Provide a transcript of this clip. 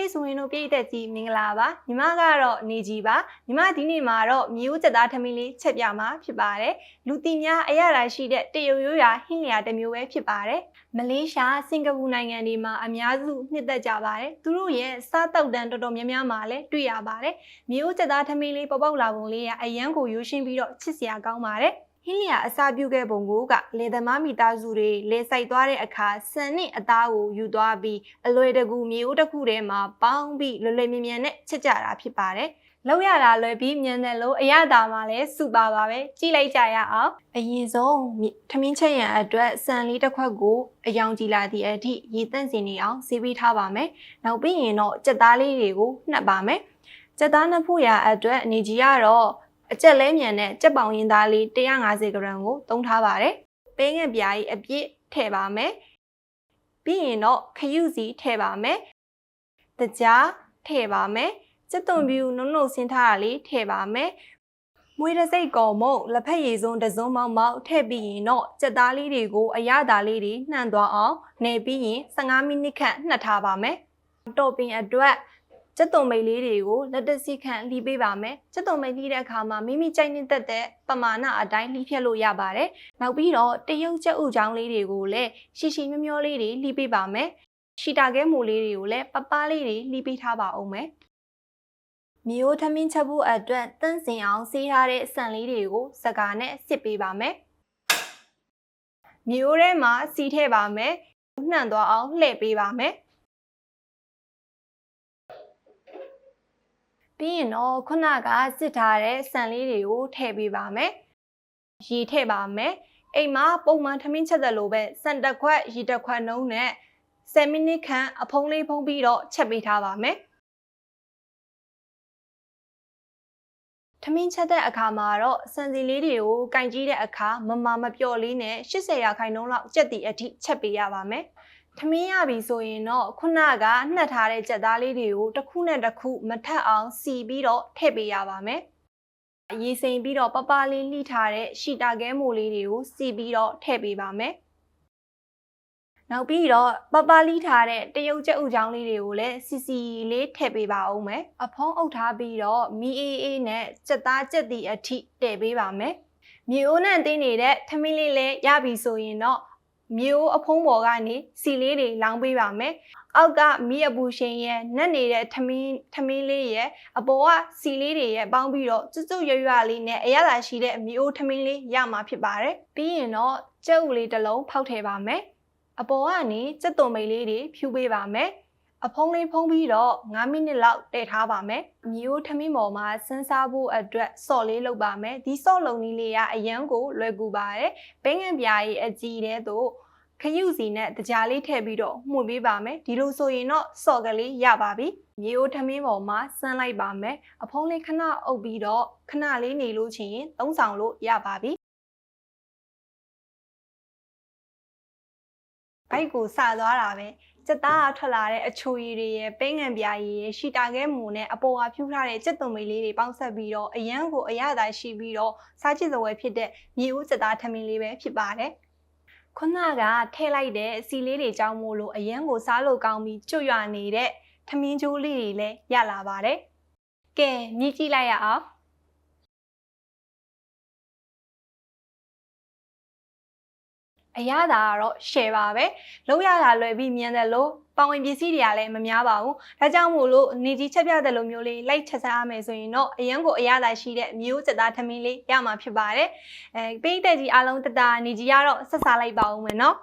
ဟေ့ဆိုရင်တို့ပြည့်သက်ကြီးမင်္ဂလာပါညီမကတော့နေကြီးပါညီမဒီနေ့မှာတော့မျိုးစက်သားထမင်းလေးချက်ပြမှာဖြစ်ပါတယ်လူတီများအရသာရှိတဲ့တရုတ်ရိုးရာဟင်းလျာတစ်မျိုးပဲဖြစ်ပါတယ်မလေးရှားစင်ကာပူနိုင်ငံတွေမှာအများစုနှစ်သက်ကြပါတယ်သူတို့ရဲ့စားတောက်တန်တော်တော်များများမှာလည်းတွေ့ရပါတယ်မျိုးစက်သားထမင်းလေးပေါပေါက်လာပုံလေးကအရန်ကိုရိုးရှင်းပြီးတော့ချစ်စရာကောင်းပါတယ် ဟင်းလျာအစာပြုခဲ့ပုံကိုကလေသမားမိသားစုတွေလေဆိုင်သွားတဲ့အခါဆန်နဲ့အသားကိုယူသွားပြီးအလွယ်တကူမျိုးတစ်ခုထဲမှာပေါင်းပြီးလွယ်လွယ်မြန်မြန်နဲ့ချက်ကြတာဖြစ်ပါတယ်။လောက်ရတာလွယ်ပြီးမြန်တယ်လို့အရသာမှလည်းစူပါပါပဲကြည့်လိုက်ကြရအောင်။အရင်ဆုံးထမင်းချက်ရန်အတွက်ဆန်လေးတစ်ခွက်ကိုအယောင်ကြည်လာသည့်အထိရေတန့်စင်နေအောင်ဆေးပေးထားပါမယ်။နောက်ပြီးရင်တော့ကြက်သားလေးတွေကိုနှက်ပါမယ်။ကြက်သားနှက်ဖို့ရာအတွက်အနေကြီးကတော့ အကြက်လဲမြန်တဲ့ကြက်ပေါင်ရင်သားလေး150ဂရမ်ကိုသုံးထားပါတယ်။ပေးငယ်ပြားကြီးအပြည့်ထည့်ပါမယ်။ပြီးရင်တော့ခရုစီထည့်ပါမယ်။တကြားထည့်ပါမယ်။ကြက်သွန်ပြူနုံနုံဆင်းထားတာလေးထည့်ပါမယ်။မွေးတစိတ်ကော်မုတ်လက်ဖက်ရည်စုံတစ်စုံမောက်မောက်ထည့်ပြီးရင်တော့ကြက်သားလေးတွေကိုအရသာလေးတွေနှံ့သွားအောင်နေပြီးရင်15မိနစ်ခန့်နှက်ထားပါမယ်။တော့ပင်အတွက် ကျက်သွန်မိတ်လေးတွေကိုလက်တစီခန့်လှီးပေးပါမယ်။ကျက်သွန်မိတ်လှီးတဲ့အခါမှာမိမိကြိုက်နေတဲ့တဲ့ပမာဏအတိုင်းလှီးဖြတ်လို့ရပါတယ်။နောက်ပြီးတော့တရုတ်ကျက်ဥချောင်းလေးတွေကိုလည်းရှီရှီမျောမျောလေးတွေလှီးပေးပါမယ်။ရှီတာခဲမူလေးတွေကိုလည်းပပလေးတွေလှီးပေးထားပါအောင်မယ်။မျိုးထမင်းချက်ဖို့အတွက်တန့်စင်အောင်ဆေးထားတဲ့ဆန်လေးတွေကိုစကားနဲ့စစ်ပေးပါမယ်။မျိုးထဲမှာစီထည့်ပါမယ်။နှံ့သွားအောင်လှည့်ပေးပါမယ်။ ပြီးရင်တော့ခုနကစစ်ထားတဲ့ဆန်လေးတွေကိုထည့်ပေးပါမယ်။ရေထည့်ပါမယ်။အိမ်မှာပုံမှန်ထမင်းချက်တယ်လို့ပဲစံတစ်ခွက်ရေတစ်ခွက်နှုံးနဲ့10မိနစ်ခန့်အဖုံးလေးဖုံးပြီးတော့ချက်ပေးထားပါမယ်။ထမင်းချက်တဲ့အခါမှာတော့စံစီလေးတွေကိုကင်ကြည့်တဲ့အခါမမမပျော့လေးနဲ့80ရာခိုင်နှုန်းလောက်ကြက်တီအထိချက်ပေးရပါမယ်။ ထမင်းရပြီဆိုရင်တော့ခုနကနှက်ထားတဲ့ကြက်သားလေးတွေကိုတစ်ခုနဲ့တစ်ခုမထက်အောင်စီပြီးတော့ထည့်ပေးရပါမယ်။ရေစိမ်ပြီးတော့ပပလေးလှိထားတဲ့ရှီတာကဲမိုလေးတွေကိုစီပြီးတော့ထည့်ပေးပါမယ်။နောက်ပြီးတော့ပပလီထားတဲ့တရုတ်ကျက်ဥချောင်းလေးတွေကိုလည်းစီစီလေးထည့်ပေးပါဦးမယ်။အဖုံးအုပ်ထားပြီးတော့မီအေးအေးနဲ့စက်သားစက်တီအထိတည့်ပေးပါမယ်။မြေအိုးနဲ့တင်းနေတဲ့ထမင်းလေးလည်းရပြီဆိုရင်တော့ မြေအိုးအဖုံးပေါ်ကနေစီလေးတွေလောင်းပေးပါမယ်။အောက်ကမီးအပူရှင်ရဲ့နှက်နေတဲ့ထမင်းထမင်းလေးရဲ့အပေါ်ကစီလေးတွေရဲ့ပေါင်းပြီးတော့ကျွတ်ကျွတ်ရွရွလေးနဲ့အရသာရှိတဲ့မြေအိုးထမင်းလေးရမှာဖြစ်ပါတယ်။ပြီးရင်တော့ကြက်ဥလေးတစ်လုံးဖောက်ထည့်ပါမယ်။အပေါ်ကနေစက်သွန်မိတ်လေးတွေဖြူပေးပါမယ် အဖုံးလေးဖုံးပြီးတော့9မိနစ်လောက်တည်ထားပါမယ်။မျိုးထမင်းပေါ်မှာစမ်းစားဖို့အတွက်ဆော့လေးလုပ်ပါမယ်။ဒီဆော့လုံနည်းလေးကအရန်ကိုလွယ်ကူပါတယ်။ဘိန်းငံပြားကြီးအကြီးတဲ့သို့ခရုစီနဲ့တကြားလေးထည့်ပြီးတော့မှုပေးပါမယ်။ဒီလိုဆိုရင်တော့ဆော့ကလေးရပါပြီ။မျိုးထမင်းပေါ်မှာစမ်းလိုက်ပါမယ်။အဖုံးလေးခဏအုပ်ပြီးတော့ခဏလေးနေလို့ချင်းသုံးဆောင်လို့ရပါပြီ ဘိုက်ကိုစသွားတာပဲစက်သားကထွက်လာတဲ့အချိုရည်တွေရဲ့ပိန်းငံပြားရည်ရဲ့ရှီတာခဲမူနဲ့အပေါ်ကဖြူထားတဲ့စက်သွန်မိတ်လေးတွေပေါင်းဆက်ပြီးတော့အရန်ကိုအရသာရှိပြီးတော့စားချစ်စပွဲဖြစ်တဲ့မြေဦးစက်သားထမင်းလေးပဲဖြစ်ပါတယ်ခုနကထဲလိုက်တဲ့စီလေးတွေကြောင်းမို့လို့အရန်ကိုစားလို့ကောင်းပြီးကျွတ်ရွနေတဲ့ထမင်းချိုးလေးတွေလည်းရလာပါတယ်ကဲမြည်ကြည့်လိုက်ရအောင် အရသာကတော့ share ပါပဲလုံးရတာလွယ်ပြီးမြန်တယ်လို့ပါဝင်ပစ္စည်းတွေကလည်းမများပါဘူးဒါကြောင့်မို့လို့နေကြီးချက်ပြတဲ့လိုမျိုးလေးလိုက်ချက်စားရမယ်ဆိုရင်တော့အရန်ကိုအရသာရှိတဲ့မျိုးစက်သားထမင်းလေးရမှာဖြစ်ပါတယ်အဲပိတ်သက်ကြီးအားလုံးတတနေကြီးကတော့ဆက်စားလိုက်ပါဦးမယ်နော်